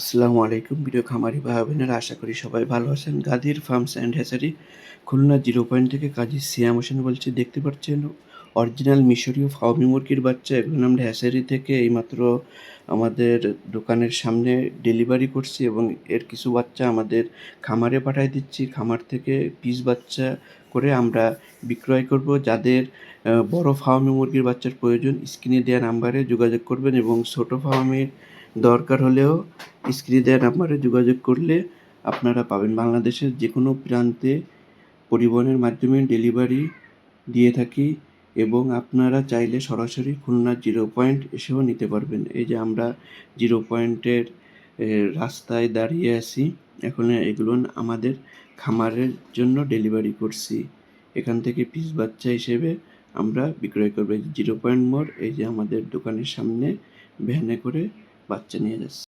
আসসালামু আলাইকুম প্রিয় খামারি ভাই বোনেরা আশা করি সবাই ভালো আছেন। Gadir farms and hatchery, Khulna zero point থেকে কাজী সিয়াম হোসেন বলছি, দেখতে পাচ্ছেন? অরিজিনাল মিশরীয় ফাউমি মুরগির বাচ্চা এগুলো আমরা হ্যাচারি থেকে এইমাত্র আমাদের দোকানের সামনে ডেলিভারি করছি এবং এর কিছু বাচ্চা আমাদের খামারে পাঠিয়ে দিচ্ছি। খামার থেকে পিস বাচ্চা করে আমরা বিক্রয় করব। যাদের বড় ফার্মি মুরগির বাচ্চার প্রয়োজন, স্ক্রিনে দেওয়া নাম্বারে যোগাযোগ করবেন এবং ছোট ফার্মের দরকার হলেও স্ক্রিনে দেওয়া নাম্বারে যোগাযোগ করলে আপনারা পাবেন। বাংলাদেশের যে কোনো প্রান্তে পরিবহনের মাধ্যমে ডেলিভারি দিয়ে থাকি এবং আপনারা চাইলে সরাসরি খুলনা জিরো পয়েন্ট এসেও নিতে পারবেন। এই যে আমরা জিরো পয়েন্টের রাস্তায় দাঁড়িয়ে আছি, এখন এগুলো আমাদের খামারের জন্য ডেলিভারি করছি। এখান থেকে পিস বাচ্চা হিসেবে আমরা বিক্রয় করব। জিরো পয়েন্ট মোড়, এই যে আমাদের দোকানের সামনে ভ্যানে করে বাচ্চা নিয়ে যাচ্ছে।